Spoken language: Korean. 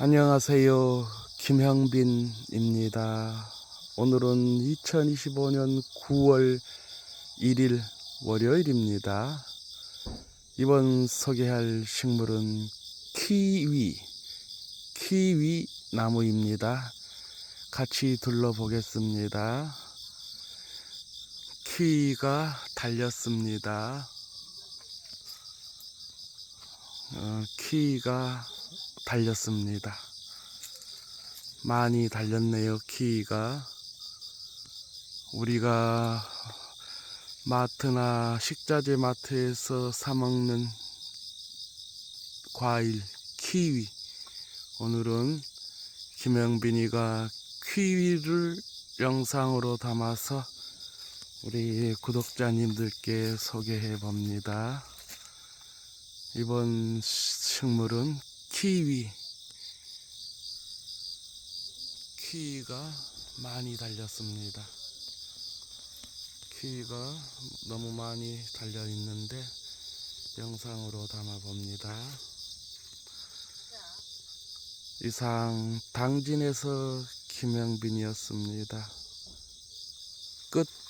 안녕하세요. 김형빈입니다. 오늘은 2025년 9월 1일 월요일입니다. 이번 소개할 식물은 키위, 키위 나무입니다. 같이 둘러보겠습니다. 키위가 달렸습니다. 어, 키위가 달렸습니다. 많이 달렸네요, 키위가. 우리가 마트나 식자재 마트에서 사먹는 과일, 키위. 오늘은 김영빈이가 키위를 영상으로 담아서 우리 구독자님들께 소개해 봅니다. 이번 식물은 키위. 키위가 많이 달렸습니다. 키위가 너무 많이 달려 있는데 영상으로 담아 봅니다. 이상 당진에서 김영빈이었습니다. 끝.